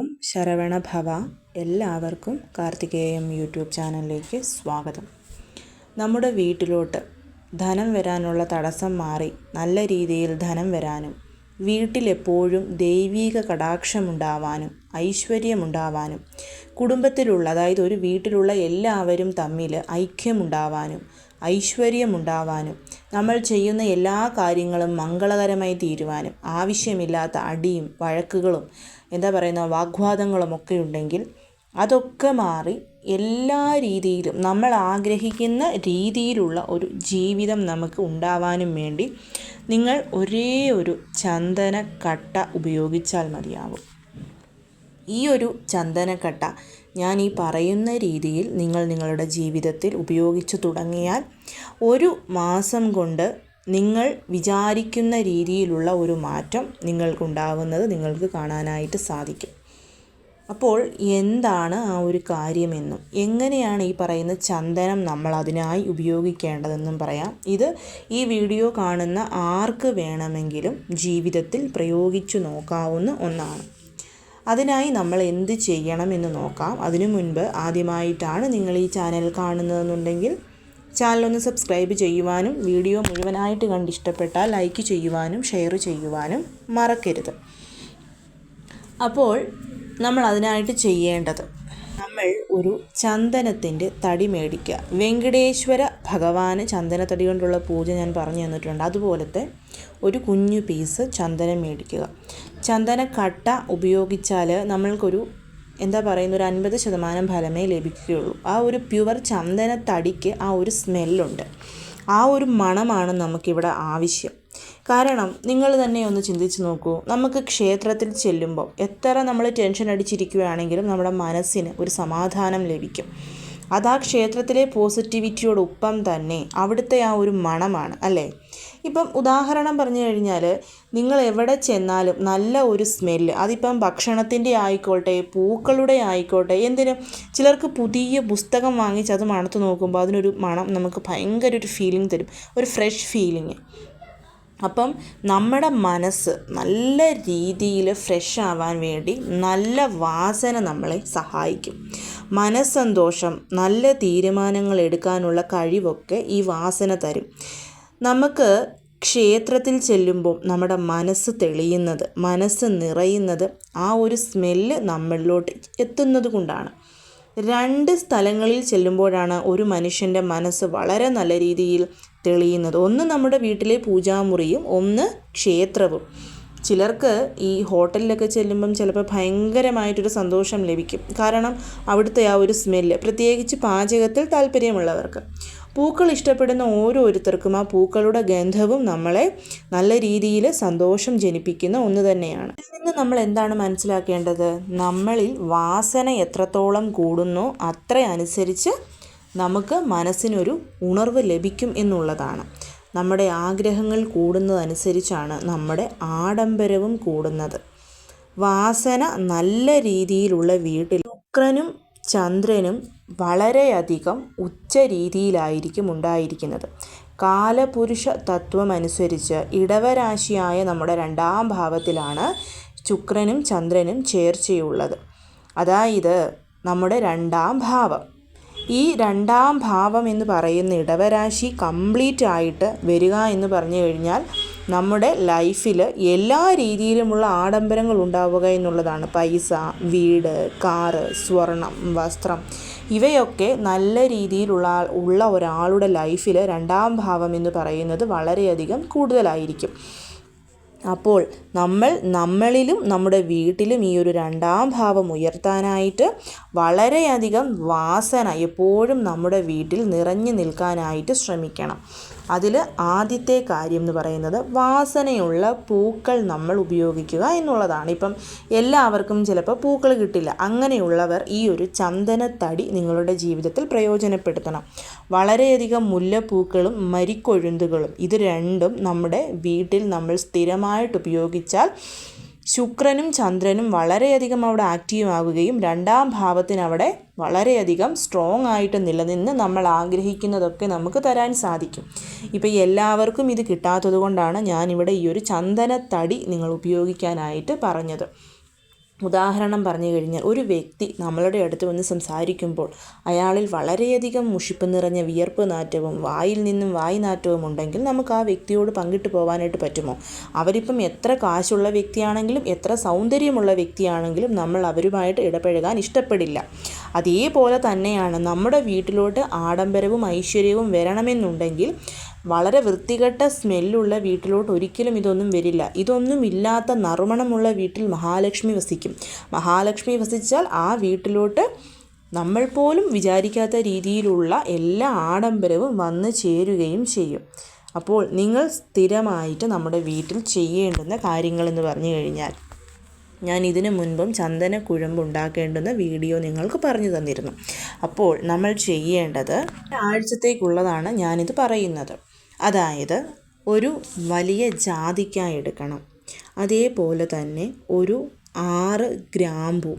ഓം ശരവണ ഭവ എല്ലാവർക്കും കാർത്തികേയം യൂട്യൂബ് ചാനലിലേക്ക് സ്വാഗതം. നമ്മുടെ വീട്ടിലോട്ട് ധനം വരാനുള്ള തടസ്സം മാറി നല്ല രീതിയിൽ ധനം വരാനും വീട്ടിലെപ്പോഴും ദൈവീക കടാക്ഷമുണ്ടാവാനും ഐശ്വര്യമുണ്ടാവാനും കുടുംബത്തിലുള്ള അതായത് ഒരു വീട്ടിലുള്ള എല്ലാവരും തമ്മിൽ ഐക്യമുണ്ടാവാനും ഐശ്വര്യമുണ്ടാവാനും നമ്മൾ ചെയ്യുന്ന എല്ലാ കാര്യങ്ങളും മംഗളകരമായി തീരുവാനും ആവശ്യമില്ലാത്ത അടിയും വഴക്കുകളും എന്താ പറയുന്ന വാഗ്വാദങ്ങളും ഒക്കെ ഉണ്ടെങ്കിൽ അതൊക്കെ മാറി എല്ലാ രീതിയിലും നമ്മൾ ആഗ്രഹിക്കുന്ന രീതിയിലുള്ള ഒരു ജീവിതം നമുക്ക് ഉണ്ടാവാനും വേണ്ടി നിങ്ങൾ ഒരേ ഒരു ചന്ദനക്കട്ട ഉപയോഗിച്ചാൽ മതിയാവും. ഈ ഒരു ചന്ദനക്കട്ട ഞാൻ ഈ പറയുന്ന രീതിയിൽ നിങ്ങൾ നിങ്ങളുടെ ജീവിതത്തിൽ ഉപയോഗിച്ചു തുടങ്ങിയാൽ ഒരു മാസം കൊണ്ട് നിങ്ങൾ വിചാരിക്കുന്ന രീതിയിലുള്ള ഒരു മാറ്റം നിങ്ങൾക്കുണ്ടാകുന്നത് നിങ്ങൾക്ക് കാണാനായിട്ട് സാധിക്കും. അപ്പോൾ എന്താണ് ആ ഒരു കാര്യമെന്നും എങ്ങനെയാണ് ഈ പറയുന്ന ചന്ദനം നമ്മൾ അതിനായി ഉപയോഗിക്കേണ്ടതെന്നും പറയാം. ഇത് ഈ വീഡിയോ കാണുന്ന ആർക്ക് വേണമെങ്കിലും ജീവിതത്തിൽ പ്രയോഗിച്ചു നോക്കാവുന്ന ഒന്നാണ്. അതിനായി നമ്മൾ എന്ത് ചെയ്യണം എന്ന് നോക്കാം. അതിനു മുൻപ് ആദ്യമായിട്ടാണ് നിങ്ങൾ ഈ ചാനൽ കാണുന്നതെന്നുണ്ടെങ്കിൽ ചാനൽ ഒന്ന് സബ്സ്ക്രൈബ് ചെയ്യുവാനും വീഡിയോ മുഴുവനായിട്ട് കണ്ട് ഇഷ്ടപ്പെട്ടാൽ ലൈക്ക് ചെയ്യുവാനും ഷെയർ ചെയ്യുവാനും മറക്കരുത്. അപ്പോൾ നമ്മൾ അതിനായിട്ട് ചെയ്യേണ്ടത് നമ്മൾ ഒരു ചന്ദനത്തിന്റെ തടി മേടിക്കുക. വെങ്കടേശ്വര ഭഗവാന് തടി കൊണ്ടുള്ള പൂജ ഞാൻ പറഞ്ഞു തന്നിട്ടുണ്ട്. അതുപോലത്തെ ഒരു കുഞ്ഞു പീസ് ചന്ദനം മേടിക്കുക. ചന്ദന കട്ട ഉപയോഗിച്ചാൽ നമ്മൾക്കൊരു എന്താ പറയുന്ന ഒരു അൻപത് ശതമാനം ഫലമേ ലഭിക്കുകയുള്ളൂ. ആ ഒരു പ്യുവർ ചന്ദന തടിക്ക് ആ ഒരു സ്മെല്ലുണ്ട്. ആ ഒരു മണമാണ് നമുക്കിവിടെ ആവശ്യം. കാരണം നിങ്ങൾ തന്നെ ഒന്ന് ചിന്തിച്ച് നോക്കൂ. നമുക്ക് ക്ഷേത്രത്തിൽ ചെല്ലുമ്പോൾ എത്ര നമ്മൾ ടെൻഷൻ അടിച്ചിരിക്കുകയാണെങ്കിലും നമ്മുടെ മനസ്സിന് ഒരു സമാധാനം ലഭിക്കും. അത് ആ ക്ഷേത്രത്തിലെ പോസിറ്റിവിറ്റിയോടൊപ്പം തന്നെ അവിടുത്തെ ആ ഒരു മണമാണ് അല്ലേ? ഇപ്പം ഉദാഹരണം പറഞ്ഞു കഴിഞ്ഞാൽ നിങ്ങൾ എവിടെ ചെന്നാലും നല്ല ഒരു സ്മെല്ല് അതിപ്പം ഭക്ഷണത്തിന്റെ ആയിക്കോട്ടെ പൂക്കളുടെ ആയിക്കോട്ടെ എന്തിനും ചിലർക്ക് പുതിയ പുസ്തകം വാങ്ങിച്ച് അത് മണത്ത് നോക്കുമ്പോൾ അതിനൊരു മണം നമുക്ക് ഭയങ്കര ഒരു ഫീലിംഗ് തരും ഒരു ഫ്രഷ് ഫീലിംഗ് അപ്പം നമ്മുടെ മനസ്സ് നല്ല രീതിയിൽ ഫ്രഷ് ആവാൻ വേണ്ടി നല്ല വാസന നമ്മളെ സഹായിക്കും. മനസ്സന്തോഷം നല്ല തീരുമാനങ്ങൾ എടുക്കാനുള്ള കഴിവൊക്കെ ഈ വാസന തരും. നമുക്ക് ക്ഷേത്രത്തിൽ ചെല്ലുമ്പോൾ നമ്മുടെ മനസ്സ് തെളിയുന്നത് മനസ്സ് നിറയുന്നത് ആ ഒരു സ്മെല്ല് നമ്മളിലോട്ട് എത്തുന്നത് കൊണ്ടാണ്. രണ്ട് സ്ഥലങ്ങളിൽ ചെല്ലുമ്പോഴാണ് ഒരു മനുഷ്യന്റെ മനസ്സ് വളരെ നല്ല രീതിയിൽ തെളിയുന്നത്. ഒന്ന് നമ്മുടെ വീട്ടിലെ പൂജാമുറിയും ഒന്ന് ക്ഷേത്രവും. ചിലർക്ക് ഈ ഹോട്ടലിലൊക്കെ ചെല്ലുമ്പം ചിലപ്പോൾ ഭയങ്കരമായിട്ടൊരു സന്തോഷം ലഭിക്കും. കാരണം അവിടുത്തെ ആ ഒരു സ്മെല്ല് പ്രത്യേകിച്ച് പാചകത്തിൽ താല്പര്യമുള്ളവർക്ക്. പൂക്കൾ ഇഷ്ടപ്പെടുന്ന ഓരോരുത്തർക്കും ആ പൂക്കളുടെ ഗന്ധവും നമ്മളെ നല്ല രീതിയിൽ സന്തോഷം ജനിപ്പിക്കുന്ന ഒന്ന് തന്നെയാണ്. ഇന്ന് നമ്മൾ എന്താണ് മനസ്സിലാക്കേണ്ടത്? നമ്മളിൽ വാസന എത്രത്തോളം കൂടുന്നു അത്ര അനുസരിച്ച് നമുക്ക് മനസ്സിനൊരു ഉണർവ് ലഭിക്കും എന്നുള്ളതാണ്. നമ്മുടെ ആഗ്രഹങ്ങൾ കൂടുന്നതനുസരിച്ചാണ് നമ്മുടെ ആഡംബരവും കൂടുന്നത്. വാസന നല്ല രീതിയിലുള്ള വീട്ടിൽ ശുക്രനും ചന്ദ്രനും വളരെയധികം ഉച്ച രീതിയിലായിരിക്കും ഉണ്ടായിരിക്കുന്നത്. കാലപുരുഷ തത്വമനുസരിച്ച് ഇടവരാശിയായ നമ്മുടെ രണ്ടാം ഭാവത്തിലാണ് ശുക്രനും ചന്ദ്രനും ചേർച്ചയുള്ളത്. അതായത് നമ്മുടെ രണ്ടാം ഭാവം. ഈ രണ്ടാം ഭാവം എന്ന് പറയുന്ന ഇടവരാശി കംപ്ലീറ്റ് ആയിട്ട് വരിക എന്ന് പറഞ്ഞു കഴിഞ്ഞാൽ നമ്മുടെ ലൈഫിൽ എല്ലാ രീതിയിലുമുള്ള ആഡംബരങ്ങൾ ഉണ്ടാവുക എന്നുള്ളതാണ്. പൈസ വീട് കാറ് സ്വർണം വസ്ത്രം. ഇവയൊക്കെ നല്ല രീതിയിലുള്ള ഉള്ള ഒരാളുടെ ലൈഫിൽ രണ്ടാം ഭാവം എന്ന് പറയുന്നത് വളരെയധികം കൂടുതലായിരിക്കും. അപ്പോൾ നമ്മൾ നമ്മളിലും നമ്മുടെ വീട്ടിലും ഈ ഒരു രണ്ടാം ഭാവം ഉയർത്താനായിട്ട് വളരെയധികം വാസന എപ്പോഴും നമ്മുടെ വീട്ടിൽ നിറഞ്ഞു നിൽക്കാനായിട്ട് ശ്രമിക്കണം. അതിൽ ആദ്യത്തെ കാര്യം എന്ന് പറയുന്നത് വാസനയുള്ള പൂക്കൾ നമ്മൾ ഉപയോഗിക്കുക എന്നുള്ളതാണ്. ഇപ്പം എല്ലാവർക്കും ചിലപ്പോൾ പൂക്കൾ കിട്ടില്ല. അങ്ങനെയുള്ളവർ ഈ ഒരു ചന്ദനത്തടി നിങ്ങളുടെ ജീവിതത്തിൽ പ്രയോജനപ്പെടുത്തണം. വളരെയധികം മുല്ലപ്പൂക്കളും മരിക്കൊഴുന്തുകളും ഇത് രണ്ടും നമ്മുടെ വീട്ടിൽ നമ്മൾ സ്ഥിരമായിട്ട് ഉപയോഗിച്ചാൽ ശുക്രനും ചന്ദ്രനും വളരെയധികം അവിടെ ആക്റ്റീവ് ആവുകയും രണ്ടാം ഭാവത്തിന് അവിടെ വളരെയധികം സ്ട്രോങ് ആയിട്ട് നിലനിന്ന് നമ്മൾ ആഗ്രഹിക്കുന്നതൊക്കെ നമുക്ക് തരാൻ സാധിക്കും. ഇപ്പോൾ എല്ലാവർക്കും ഇത് കിട്ടാത്തത് കൊണ്ടാണ് ഞാനിവിടെ ഈ ഒരു ചന്ദനത്തടി നിങ്ങൾ ഉപയോഗിക്കാനായിട്ട് പറഞ്ഞത്. ഉദാഹരണം പറഞ്ഞു കഴിഞ്ഞാൽ ഒരു വ്യക്തി നമ്മളുടെ അടുത്ത് വന്ന് സംസാരിക്കുമ്പോൾ അയാളിൽ വളരെയധികം മുഷിപ്പ് നിറഞ്ഞ വിയർപ്പ് നാറ്റവും വായിൽ നിന്നും വായി നാറ്റവും ഉണ്ടെങ്കിൽ നമുക്ക് ആ വ്യക്തിയോട് പങ്കിട്ട് പോകാനായിട്ട് പറ്റുമോ? അവരിപ്പം എത്ര കാശുള്ള വ്യക്തിയാണെങ്കിലും എത്ര സൗന്ദര്യമുള്ള വ്യക്തിയാണെങ്കിലും നമ്മൾ അവരുമായിട്ട് ഇടപഴകാൻ ഇഷ്ടപ്പെടില്ല. അതേപോലെ തന്നെയാണ് നമ്മുടെ വീട്ടിലോട്ട് ആഡംബരവും ഐശ്വര്യവും വരണമെന്നുണ്ടെങ്കിൽ വളരെ വൃത്തികെട്ട സ്മെല്ലുള്ള വീട്ടിലോട്ട് ഒരിക്കലും ഇതൊന്നും വരില്ല. ഇതൊന്നും ഇല്ലാത്ത നറുമണമുള്ള വീട്ടിൽ മഹാലക്ഷ്മി വസിക്കും. മഹാലക്ഷ്മി വസിച്ചാൽ ആ വീട്ടിലോട്ട് നമ്മൾ പോലും വിചാരിക്കാത്ത രീതിയിലുള്ള എല്ലാ ആഡംബരവും വന്ന് ചേരുകയും ചെയ്യും. അപ്പോൾ നിങ്ങൾ സ്ഥിരമായിട്ട് നമ്മുടെ വീട്ടിൽ ചെയ്യേണ്ടുന്ന കാര്യങ്ങളെന്ന് പറഞ്ഞു കഴിഞ്ഞാൽ ഞാൻ ഇതിനു മുൻപും ചന്ദന കുഴമ്പ് ഉണ്ടാക്കേണ്ടുന്ന വീഡിയോ നിങ്ങൾക്ക് പറഞ്ഞു തന്നിരുന്നു. അപ്പോൾ നമ്മൾ ചെയ്യേണ്ടത് ആഴ്ചത്തേക്കുള്ളതാണ് ഞാനിത് പറയുന്നത്. അതായത് ഒരു വലിയ ജാതിക്കായ എടുക്കണം. അതേപോലെ തന്നെ ഒരു ആറ് ഗ്രാമ്പു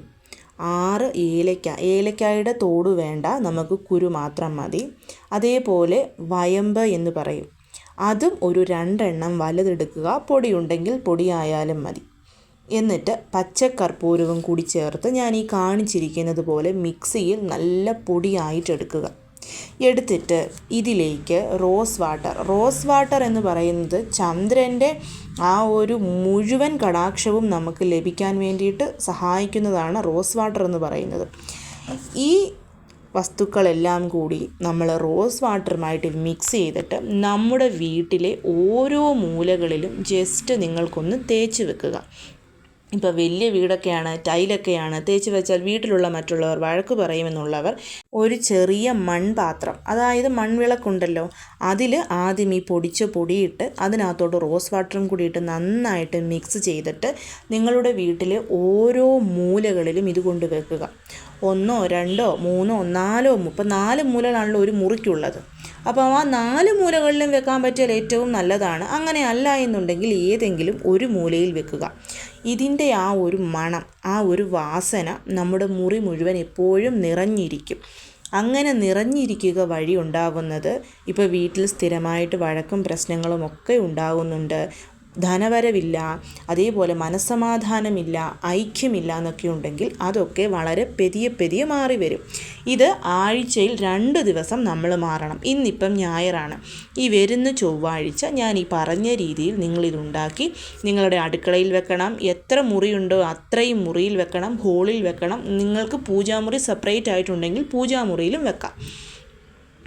ആറ് ഏലക്ക ഏലക്കായുടെ തോട് വേണ്ട നമുക്ക് കുരു മാത്രം മതി. അതേപോലെ വയമ്പ് എന്ന് പറയും. അതും ഒരു രണ്ടെണ്ണം വലുതെടുക്കുക. പൊടിയുണ്ടെങ്കിൽ പൊടിയായാലും മതി. എന്നിട്ട് പച്ചക്കർപ്പൂരവും കൂടി ചേർത്ത് ഞാൻ ഈ കാണിച്ചിരിക്കുന്നത് പോലെ മിക്സിയിൽ നല്ല പൊടിയായിട്ട് എടുക്കുക. എടുത്തിട്ട് ഇതിലേക്ക് റോസ് വാട്ടർ. റോസ് വാട്ടർ എന്ന് പറയുന്നത് ചന്ദ്രന്റെ ആ ഒരു മുഴുവൻ കടാക്ഷവും നമുക്ക് ലഭിക്കാൻ വേണ്ടിയിട്ട് സഹായിക്കുന്നതാണ് റോസ് വാട്ടർ എന്ന് പറയുന്നത്. ഈ വസ്തുക്കളെല്ലാം കൂടി നമ്മൾ റോസ് വാട്ടറുമായിട്ട് മിക്സ് ചെയ്തിട്ട് നമ്മുടെ വീട്ടിലെ ഓരോ മൂലകളിലും ജസ്റ്റ് നിങ്ങൾക്കൊന്ന് തേച്ച് വെക്കുക. ഇപ്പോൾ വലിയ വീടൊക്കെയാണ് ടൈലൊക്കെയാണ്. തേച്ച് വെച്ചാൽ വീട്ടിലുള്ള മറ്റുള്ളവർ വഴക്ക് പറയുമെന്നുള്ളവർ ഒരു ചെറിയ മൺപാത്രം അതായത് മൺവിളക്കുണ്ടല്ലോ അതിൽ ആദ്യം ഈ പൊടിച്ച പൊടിയിട്ട് അതിനകത്തോട്ട് റോസ് വാട്ടറും കൂടിയിട്ട് നന്നായിട്ട് മിക്സ് ചെയ്തിട്ട് നിങ്ങളുടെ വീട്ടിലെ ഓരോ മൂലകളിലും ഇത് കൊണ്ട് വെക്കുക. ഒന്നോ രണ്ടോ മൂന്നോ നാലോ ഇപ്പം നാല് മൂലകളാണല്ലോ ഒരു മുറിക്കുള്ളത്. അപ്പോൾ ആ നാല് മൂലകളിലും വെക്കാൻ പറ്റിയാൽ ഏറ്റവും നല്ലതാണ്. അങ്ങനെ അല്ല എന്നുണ്ടെങ്കിൽ ഏതെങ്കിലും ഒരു മൂലയിൽ വെക്കുക. ഇതിന്റെ ആ ഒരു മണം ആ ഒരു വാസന നമ്മുടെ മുറി മുഴുവൻ എപ്പോഴും നിറഞ്ഞിരിക്കും. അങ്ങനെ നിറഞ്ഞിരിക്കുക വഴി ഉണ്ടാകുന്നത് ഇപ്പോൾ വീട്ടിൽ സ്ഥിരമായിട്ട് വഴക്കും പ്രശ്നങ്ങളും ഒക്കെ ഉണ്ടാകുന്നുണ്ട് ധനവരവില്ല അതേപോലെ മനസ്സമാധാനമില്ല ഐക്യമില്ല എന്നൊക്കെ ഉണ്ടെങ്കിൽ അതൊക്കെ വളരെ പെതിയെ പെതിയെ മാറി വരും. ഇത് ആഴ്ചയിൽ രണ്ട് ദിവസം നമ്മൾ മാറണം. ഇന്നിപ്പം ഞായറാണ്. ഈ വരുന്ന ചൊവ്വാഴ്ച ഞാൻ ഈ പറഞ്ഞ രീതിയിൽ നിങ്ങളിതുണ്ടാക്കി നിങ്ങളുടെ അടുക്കളയിൽ വെക്കണം എത്ര മുറിയുണ്ടോ അത്രയും മുറിയിൽ വെക്കണം ഹോളിൽ വെക്കണം. നിങ്ങൾക്ക് പൂജാമുറി സെപ്പറേറ്റ് ആയിട്ടുണ്ടെങ്കിൽ പൂജാമുറിയിലും വെക്കാം.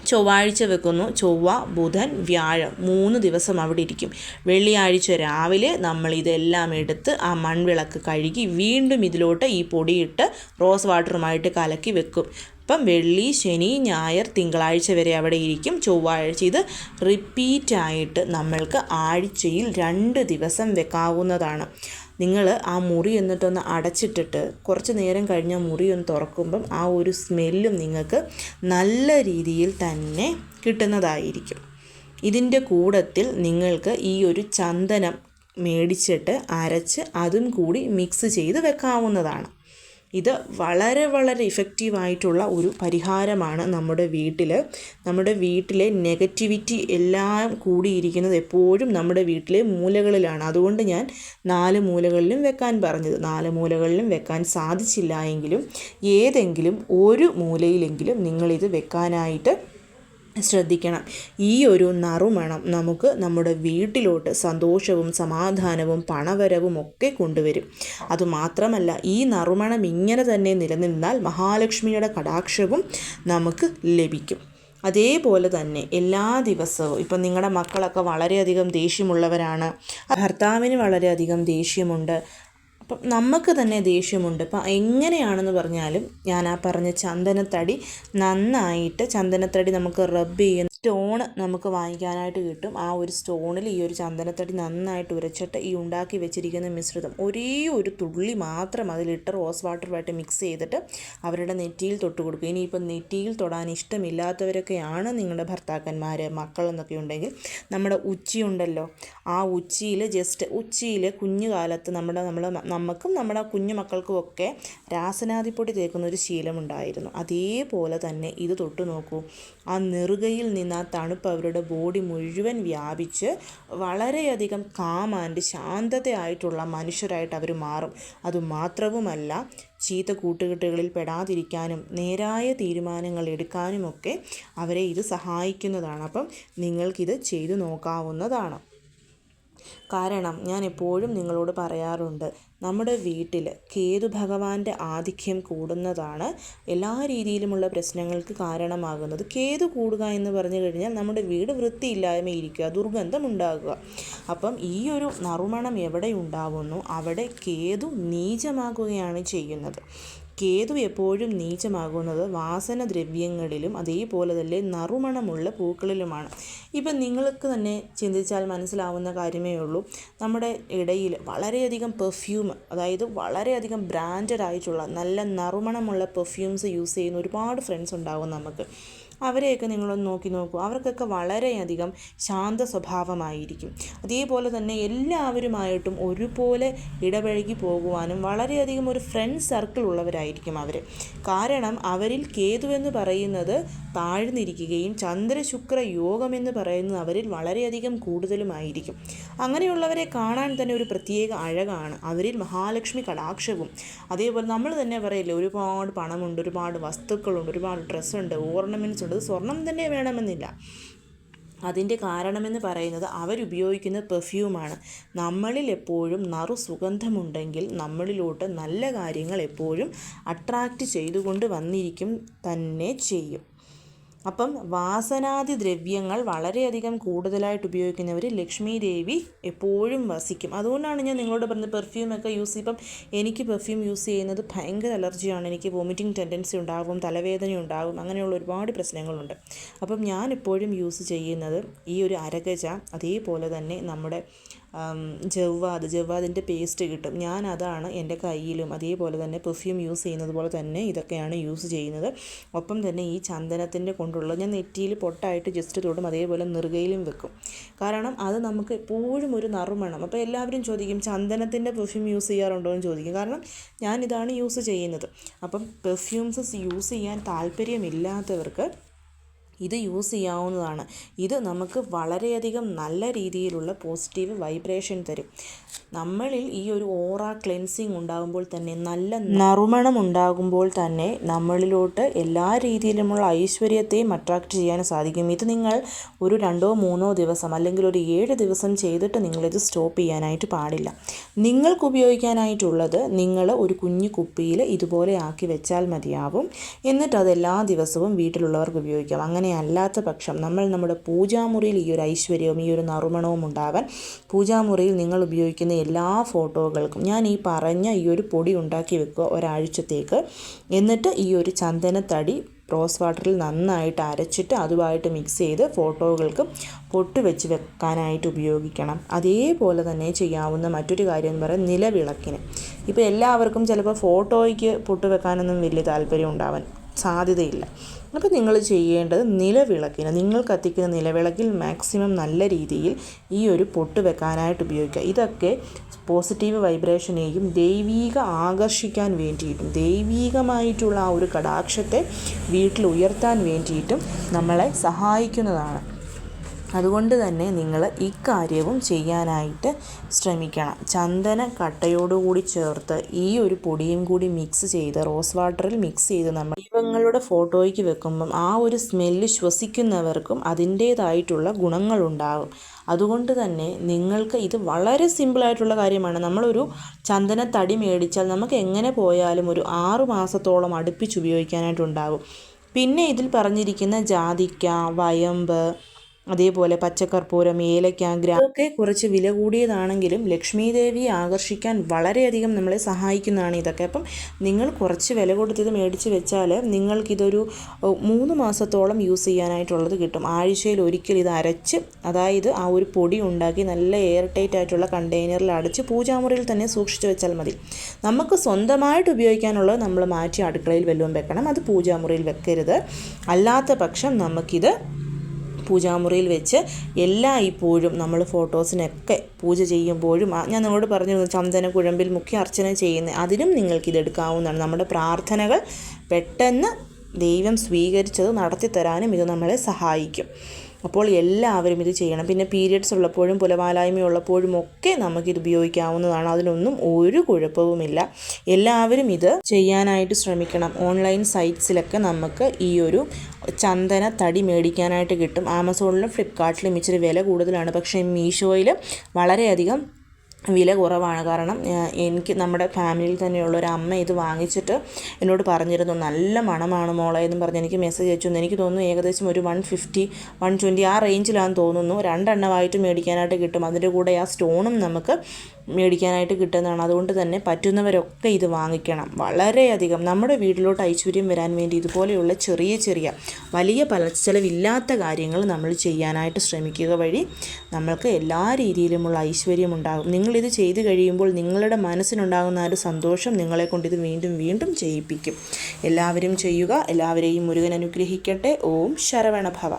ചൊവ്വാഴ്ച വെക്കുന്നു. ചൊവ്വ ബുധൻ വ്യാഴം. മൂന്ന് ദിവസം അവിടെ ഇരിക്കും. വെള്ളിയാഴ്ച രാവിലെ നമ്മൾ ഇതെല്ലാം എടുത്ത് ആ മൺവിളക്ക് കഴുകി വീണ്ടും ഇതിലോട്ട് ഈ പൊടിയിട്ട് റോസ് വാട്ടറുമായിട്ട് കലക്കി വെക്കും. അപ്പം വെള്ളി ശനി ഞായർ തിങ്കളാഴ്ച വരെ അവിടെ ഇരിക്കും. ചൊവ്വാഴ്ച ഇത് റിപ്പീറ്റായിട്ട് നമ്മൾക്ക് ആഴ്ചയിൽ രണ്ട് ദിവസം വെക്കാവുന്നതാണ്. നിങ്ങൾ ആ മുറി എന്നിട്ടൊന്ന് അടച്ചിട്ടിട്ട് കുറച്ച് നേരം കഴിഞ്ഞാൽ മുറി ഒന്ന് തുറക്കുമ്പം ആ ഒരു സ്മെല്ലും നിങ്ങൾക്ക് നല്ല രീതിയിൽ തന്നെ കിട്ടുന്നതായിരിക്കും. ഇതിന്റെ കൂടത്തിൽ നിങ്ങൾക്ക് ഈ ഒരു ചന്ദനം മേടിച്ചിട്ട് അരച്ച് അതും കൂടി മിക്സ് ചെയ്ത് വെക്കാവുന്നതാണ്. ഇത് വളരെ വളരെ ഇഫക്റ്റീവായിട്ടുള്ള ഒരു പരിഹാരമാണ് നമ്മുടെ വീട്ടിൽ നമ്മുടെ വീട്ടിലെ നെഗറ്റിവിറ്റി എല്ലാം കൂടിയിരിക്കുന്നത് എപ്പോഴും നമ്മുടെ വീട്ടിലെ മൂലകളിലാണ്. അതുകൊണ്ട് ഞാൻ നാല് മൂലകളിലും വെക്കാൻ പറഞ്ഞത്. നാല് മൂലകളിലും വെക്കാൻ സാധിച്ചില്ല എങ്കിലും ഏതെങ്കിലും ഒരു മൂലയിലെങ്കിലും നിങ്ങളിത് വെക്കാനായിട്ട് ശ്രദ്ധിക്കണം. ഈ ഒരു നറുമണം നമുക്ക് നമ്മുടെ വീട്ടിലോട്ട് സന്തോഷവും സമാധാനവും പണവരവും ഒക്കെ കൊണ്ടുവരും. അതുമാത്രമല്ല ഈ നറുമണം ഇങ്ങനെ തന്നെ നിലനിന്നാൽ മഹാലക്ഷ്മിയുടെ കടാക്ഷവും നമുക്ക് ലഭിക്കും. അതേപോലെ തന്നെ എല്ലാ ദിവസവും ഇപ്പം നിങ്ങളുടെ മക്കളൊക്കെ വളരെയധികം ദേഷ്യമുള്ളവരാണ് ഭർത്താവിന് വളരെയധികം ദേഷ്യമുണ്ട് അപ്പം നമുക്ക് തന്നെ ദേഷ്യമുണ്ട്. അപ്പം എങ്ങനെയാണെന്ന് പറഞ്ഞാലും ഞാൻ ആ പറഞ്ഞ ചന്ദനത്തടി നന്നായിട്ട് ചന്ദനത്തടി നമുക്ക് റബ്ബ് ചെയ്യുന്ന സ്റ്റോണ് നമുക്ക് വാങ്ങിക്കാനായിട്ട് കിട്ടും. ആ ഒരു സ്റ്റോണിൽ ഈ ഒരു ചന്ദനത്തടി നന്നായിട്ട് ഉരച്ചിട്ട് ഈ ഉണ്ടാക്കി വെച്ചിരിക്കുന്ന മിശ്രിതം ഒരേ ഒരു തുള്ളി മാത്രം അതിലിട്ട് റോസ് വാട്ടറുമായിട്ട് മിക്സ് ചെയ്തിട്ട് അവരുടെ നെറ്റിയിൽ തൊട്ട് കൊടുക്കും. ഇനിയിപ്പോൾ നെറ്റിയിൽ തൊടാൻ ഇഷ്ടമില്ലാത്തവരൊക്കെയാണ് നിങ്ങളുടെ ഭർത്താക്കന്മാർ മക്കളെന്നൊക്കെ ഉണ്ടെങ്കിൽ നമ്മുടെ ഉച്ചയുണ്ടല്ലോ ആ ഉച്ചിയിൽ ജസ്റ്റ് ഉച്ചിയിൽ കുഞ്ഞുകാലത്ത് നമ്മുടെ നമ്മൾ നമുക്കും നമ്മുടെ കുഞ്ഞു മക്കൾക്കും ഒക്കെ രാസനാദിപ്പൊടി തേക്കുന്ന ഒരു ശീലമുണ്ടായിരുന്നു. അതേപോലെ തന്നെ ഇത് തൊട്ട് നോക്കൂ. ആ നെറുകയിൽ നിന്ന് ആ തണുപ്പ് അവരുടെ ബോഡി മുഴുവൻ വ്യാപിച്ച് വളരെയധികം കാം ആൻഡ് ശാന്തതയായിട്ടുള്ള മനുഷ്യരായിട്ട് അവർ മാറും. അതുമാത്രവുമല്ല ചീത്ത കൂട്ടുകെട്ടുകളിൽ പെടാതിരിക്കാനും നേരായ തീരുമാനങ്ങൾ എടുക്കാനുമൊക്കെ അവരെ ഇത് സഹായിക്കുന്നതാണ്. അപ്പം നിങ്ങൾക്കിത് ചെയ്തു നോക്കാവുന്നതാണ്. കാരണം ഞാൻ എപ്പോഴും നിങ്ങളോട് പറയാറുണ്ട് നമ്മുടെ വീട്ടിൽ കേതു ഭഗവാന്റെ ആധിക്യം കൂടുന്നതാണ് എല്ലാ രീതിയിലുമുള്ള പ്രശ്നങ്ങൾക്ക് കാരണമാകുന്നത്. കേതു കൂടുക എന്ന് പറഞ്ഞു കഴിഞ്ഞാൽ നമ്മുടെ വീട് വൃത്തിയില്ലായ്മ ഇരിക്കുക ദുർഗന്ധം ഉണ്ടാകുക അപ്പം ഈ ഒരു നറുമണം എവിടെ ഉണ്ടാവുന്നു? അവിടെ കേതു നീചമാകുകയാണ് ചെയ്യുന്നത്. കേതു എപ്പോഴും നീചമാകുന്നത് വാസനദ്രവ്യങ്ങളിലും അതേപോലെ തന്നെ നറുമണമുള്ള പൂക്കളിലുമാണ്. ഇപ്പം നിങ്ങൾക്ക് തന്നെ ചിന്തിച്ചാൽ മനസ്സിലാവുന്ന കാര്യമേ ഉള്ളൂ. നമ്മുടെ ഇടയിൽ വളരെയധികം പെർഫ്യൂം അതായത് വളരെയധികം ബ്രാൻഡഡ് ആയിട്ടുള്ള നല്ല നറുമണമുള്ള പെർഫ്യൂംസ് യൂസ് ചെയ്യുന്ന ഒരുപാട് ഫ്രണ്ട്സ് ഉണ്ടാവും നമുക്ക്. അവരെയൊക്കെ നിങ്ങളൊന്ന് നോക്കി നോക്കൂ. അവർക്കൊക്കെ വളരെയധികം ശാന്ത സ്വഭാവമായിരിക്കും. അതേപോലെ തന്നെ എല്ലാവരുമായിട്ടും ഒരുപോലെ ഇടപഴകി പോകുവാനും വളരെയധികം ഒരു ഫ്രണ്ട് സർക്കിൾ ഉള്ളവരായിരിക്കും അവർ കാരണം അവരിൽ കേതു എന്ന് പറയുന്നത് താഴ്ന്നിരിക്കുകയും ചന്ദ്രശുക്ര യോഗം എന്ന് പറയുന്നത് അവരിൽ വളരെയധികം കൂടുതലുമായിരിക്കും. അങ്ങനെയുള്ളവരെ കാണാൻ തന്നെ ഒരു പ്രത്യേക അഴകാണ്. അവരിൽ മഹാലക്ഷ്മി കടാക്ഷവും. അതേപോലെ നമ്മൾ തന്നെ പറയില്ലേ ഒരുപാട് പണമുണ്ട് ഒരുപാട് വസ്തുക്കളുണ്ട് ഒരുപാട് ഡ്രസ്സുണ്ട് ഓർണമെന്റ്സ് ഉണ്ട് സ്വർണം തന്നെ വേണമെന്നില്ല. അതിന്റെ കാരണമെന്ന് പറയുന്നത് അവരുപയോഗിക്കുന്ന പെർഫ്യൂമാണ്. നമ്മളിൽ എപ്പോഴും നറു സുഗന്ധമുണ്ടെങ്കിൽ നമ്മളിലോട്ട് നല്ല കാര്യങ്ങൾ എപ്പോഴും അട്രാക്റ്റ് ചെയ്തുകൊണ്ട് വന്നിരിക്കും തന്നെ ചെയ്യും. അപ്പം വാസനാദി ദ്രവ്യങ്ങൾ വളരെയധികം കൂടുതലായിട്ട് ഉപയോഗിക്കുന്നവർ ലക്ഷ്മി ദേവി എപ്പോഴും വസിക്കും. അതുകൊണ്ടാണ് ഞാൻ നിങ്ങളോട് പറഞ്ഞത് പെർഫ്യൂമൊക്കെ യൂസ് ചെയ്യുമ്പം എനിക്ക് പെർഫ്യൂം യൂസ് ചെയ്യുന്നത് ഭയങ്കര അലർജിയാണ് എനിക്ക് വോമിറ്റിംഗ് ടെൻഡൻസി ഉണ്ടാകും തലവേദന ഉണ്ടാകും അങ്ങനെയുള്ള ഒരുപാട് പ്രശ്നങ്ങളുണ്ട്. അപ്പം ഞാൻ എപ്പോഴും യൂസ് ചെയ്യുന്നത് ഈ ഒരു അരകജ അതേപോലെ തന്നെ നമ്മുടെ ജവ്വാദ് ജവ്വാദിന്റെ പേസ്റ്റ് കിട്ടും. ഞാൻ അതാണ് എന്റെ കയ്യിലും അതേപോലെ തന്നെ പെർഫ്യൂം യൂസ് ചെയ്യുന്നത് പോലെ തന്നെ ഇതൊക്കെയാണ് യൂസ് ചെയ്യുന്നത്. ഒപ്പം തന്നെ ഈ ചന്ദനത്തിന്റെ കൊണ്ടുള്ള ഞാൻ നെറ്റിയിൽ പൊട്ടായിട്ട് ജസ്റ്റ് തൊടും. അതേപോലെ നെറുകയിലും വെക്കും. കാരണം അത് നമുക്ക് എപ്പോഴും ഒരു നറുമണം അപ്പോൾ എല്ലാവരും ചോദിക്കും ചന്ദനത്തിന്റെ പെർഫ്യൂം യൂസ് ചെയ്യാറുണ്ടോ? എന്ന് ചോദിക്കും. കാരണം ഞാനിതാണ് യൂസ് ചെയ്യുന്നത്. അപ്പം പെർഫ്യൂംസ് യൂസ് ചെയ്യാൻ താല്പര്യമില്ലാത്തവർക്ക് ഇത് യൂസ് ചെയ്യാവുന്നതാണ്. ഇത് നമുക്ക് വളരെയധികം നല്ല രീതിയിലുള്ള പോസിറ്റീവ് വൈബ്രേഷൻ തരും. നമ്മളിൽ ഈ ഒരു ഓറ ക്ലെൻസിങ് ഉണ്ടാകുമ്പോൾ തന്നെ നല്ല നറുമണം ഉണ്ടാകുമ്പോൾ തന്നെ നമ്മളിലോട്ട് എല്ലാ രീതിയിലുമുള്ള ഐശ്വര്യത്തെയും അട്രാക്റ്റ് ചെയ്യാൻ സാധിക്കും. ഇത് നിങ്ങൾ ഒരു രണ്ടോ മൂന്നോ ദിവസം അല്ലെങ്കിൽ ഒരു ഏഴ് ദിവസം ചെയ്തിട്ട് നിങ്ങളിത് സ്റ്റോപ്പ് ചെയ്യാനായിട്ട് പാടില്ല. നിങ്ങൾക്ക് ഉപയോഗിക്കാനായിട്ടുള്ളത് നിങ്ങൾ ഒരു കുഞ്ഞു കുപ്പിയിൽ ഇതുപോലെ ആക്കി വെച്ചാൽ മതിയാവും. എന്നിട്ട് അത് എല്ലാ ദിവസവും വീട്ടിലുള്ളവർക്ക് ഉപയോഗിക്കാം. അങ്ങനെ അല്ലാത്ത പക്ഷം നമ്മൾ നമ്മുടെ പൂജാമുറിയിൽ ഈ ഒരു ഐശ്വര്യവും ഈ ഒരു നറുമണവും ഉണ്ടാവാൻ പൂജാമുറിയിൽ നിങ്ങൾ ഉപയോഗിക്കുന്ന എല്ലാ ഫോട്ടോകൾക്കും ഞാൻ ഈ പറഞ്ഞ ഈ ഒരു പൊടി ഉണ്ടാക്കി വെക്കുക ഒരാഴ്ചത്തേക്ക്. എന്നിട്ട് ഈ ഒരു ചന്ദനത്തടി റോസ് വാട്ടറിൽ നന്നായിട്ട് അരച്ചിട്ട് അതുമായിട്ട് മിക്സ് ചെയ്ത് ഫോട്ടോകൾക്ക് പൊട്ട് വെച്ച് വെക്കാനായിട്ട് ഉപയോഗിക്കണം. അതേപോലെ തന്നെ ചെയ്യാവുന്ന മറ്റൊരു കാര്യം എന്ന് പറയുന്നത് നിലവിളക്കിന്. ഇപ്പോൾ എല്ലാവർക്കും ചിലപ്പോൾ ഫോട്ടോയ്ക്ക് പൊട്ട് വെക്കാനൊന്നും വലിയ താല്പര്യം ഉണ്ടാവാൻ സാധ്യതയില്ല. അപ്പോൾ നിങ്ങൾ ചെയ്യേണ്ടത് നിലവിളക്കിന് നിങ്ങൾ കത്തിക്കുന്ന നിലവിളക്കിൽ മാക്സിമം നല്ല രീതിയിൽ ഈ ഒരു പൊട്ട് വെക്കാനായിട്ട് ഉപയോഗിക്കുക. ഇതൊക്കെ പോസിറ്റീവ് വൈബ്രേഷനെയും ദൈവീക ആകർഷിക്കാൻ വേണ്ടിയിട്ടും ദൈവീകമായിട്ടുള്ള ആ ഒരു കടാക്ഷത്തെ വീട്ടിൽ ഉയർത്താൻ വേണ്ടിയിട്ടും നമ്മളെ സഹായിക്കുന്നതാണ്. അതുകൊണ്ട് തന്നെ നിങ്ങൾ ഇക്കാര്യവും ചെയ്യാനായിട്ട് ശ്രമിക്കണം. ചന്ദന കട്ടയോടുകൂടി ചേർത്ത് ഈ ഒരു പൊടിയും കൂടി മിക്സ് ചെയ്ത് റോസ് വാട്ടറിൽ മിക്സ് ചെയ്ത് നമ്മൾ ദൈവങ്ങളുടെ ഫോട്ടോയ്ക്ക് വെക്കുമ്പം ആ ഒരു സ്മെല്ല് ശ്വസിക്കുന്നവർക്കും അതിന്റേതായിട്ടുള്ള ഗുണങ്ങളുണ്ടാകും. അതുകൊണ്ട് തന്നെ നിങ്ങൾക്ക് ഇത് വളരെ സിമ്പിളായിട്ടുള്ള കാര്യമാണ്. നമ്മളൊരു ചന്ദന തടി മേടിച്ചാൽ നമുക്ക് എങ്ങനെ പോയാലും ഒരു ആറു മാസത്തോളം അടുപ്പിച്ച് ഉപയോഗിക്കാനായിട്ടുണ്ടാകും. പിന്നെ ഇതിൽ പറഞ്ഞിരിക്കുന്ന ജാതിക്ക വയമ്പ് അതേപോലെ പച്ചക്കർപ്പൂരം ഏലക്ക ഗ്രാമൊക്കെ കുറച്ച് വില കൂടിയതാണെങ്കിലും ലക്ഷ്മി ദേവിയെ ആകർഷിക്കാൻ വളരെയധികം നമ്മളെ സഹായിക്കുന്നതാണ് ഇതൊക്കെ. അപ്പം നിങ്ങൾ കുറച്ച് വില കൊടുത്തത് മേടിച്ച് വെച്ചാൽ നിങ്ങൾക്കിതൊരു മൂന്ന് മാസത്തോളം യൂസ് ചെയ്യാനായിട്ടുള്ളത് കിട്ടും. ആഴ്ചയിൽ ഒരിക്കൽ ഇത് അരച്ച് അതായത് ആ ഒരു പൊടി ഉണ്ടാക്കി നല്ല എയർ ടൈറ്റ് ആയിട്ടുള്ള കണ്ടെയ്നറിൽ അടച്ച് പൂജാമുറിയിൽ തന്നെ സൂക്ഷിച്ച് വെച്ചാൽ മതി. നമുക്ക് സ്വന്തമായിട്ട് ഉപയോഗിക്കാനുള്ളത് നമ്മൾ മാറ്റി അടുക്കളയിൽ വല്ലതും വെക്കണം. അത് പൂജാമുറിയിൽ വെക്കരുത്. അല്ലാത്ത പക്ഷം നമുക്കിത് പൂജാമുറിയിൽ വെച്ച് എല്ലാ ഇപ്പോഴും നമ്മൾ ഫോട്ടോസിനൊക്കെ പൂജ ചെയ്യുമ്പോഴും ഞാൻ നിങ്ങളോട് പറഞ്ഞു ചന്ദന കുഴമ്പിൽ മുഖ്യ അർച്ചന ചെയ്യുന്ന അതിനും നിങ്ങൾക്ക് ഇതെടുക്കാവുന്നതാണ് നമ്മുടെ പ്രാർത്ഥനകൾ പെട്ടെന്ന് ദൈവം സ്വീകരിച്ചത് നടത്തി തരാനും ഇത് നമ്മളെ സഹായിക്കും. അപ്പോൾ എല്ലാവരും ഇത് ചെയ്യണം. പിന്നെ പീരിയഡ്സ് ഉള്ളപ്പോഴും പുലവാലായ്മ ഉള്ളപ്പോഴും ഒക്കെ നമുക്കിത് ഉപയോഗിക്കാവുന്നതാണ് അതിനൊന്നും ഒരു കുഴപ്പവുമില്ല. എല്ലാവരും ഇത് ചെയ്യാനായിട്ട് ശ്രമിക്കണം. ഓൺലൈൻ സൈറ്റ്സിലൊക്കെ നമുക്ക് ഈ ഒരു ചന്ദന തടി മേടിക്കാനായിട്ട് കിട്ടും. ആമസോണിലും ഫ്ലിപ്കാർട്ടിലും ഇച്ചിരി വില കൂടുതലാണ്. പക്ഷേ മീഷോയിൽ വളരെയധികം വില കുറവാണ്. കാരണം എനിക്ക് നമ്മുടെ ഫാമിലിയിൽ തന്നെയുള്ള ഒരു അമ്മ ഇത് വാങ്ങിച്ചിട്ട് എന്നോട് പറഞ്ഞിരുന്നു. നല്ല മണമാണ് മോളെ എന്നും പറഞ്ഞ് എനിക്ക് മെസ്സേജ് അയച്ചു എനിക്ക് തോന്നുന്നു ഏകദേശം ഒരു വൺ ഫിഫ്റ്റി വൺ ട്വന്റി ആ റേഞ്ചിലാണെന്ന് തോന്നുന്നു. രണ്ടെണ്ണമായിട്ട് മേടിക്കാനായിട്ട് കിട്ടും. അതിന്റെ കൂടെ ആ സ്റ്റോണും നമുക്ക് മേടിക്കാനായിട്ട് കിട്ടുന്നതാണ്. അതുകൊണ്ട് തന്നെ പറ്റുന്നവരൊക്കെ ഇത് വാങ്ങിക്കണം. വളരെയധികം. നമ്മുടെ വീട്ടിലോട്ട് ഐശ്വര്യം വരാൻ വേണ്ടി ഇതുപോലെയുള്ള ചെറിയ ചെറിയ വലിയ പലച്ചെലവില്ലാത്ത കാര്യങ്ങൾ നമ്മൾ ചെയ്യാനായിട്ട് ശ്രമിക്കുക വഴി നമ്മൾക്ക് എല്ലാ രീതിയിലുമുള്ള ഐശ്വര്യം ഉണ്ടാകും നിങ്ങളിത് ചെയ്തു കഴിയുമ്പോൾ നിങ്ങളുടെ മനസ്സിനുണ്ടാകുന്ന ആ ഒരു സന്തോഷം നിങ്ങളെ കൊണ്ട് ഇത് വീണ്ടും വീണ്ടും ചെയ്യിപ്പിക്കും. എല്ലാവരും ചെയ്യുക. എല്ലാവരെയും മുരുകൻ അനുഗ്രഹിക്കട്ടെ. ഓം ശരവണഭവ.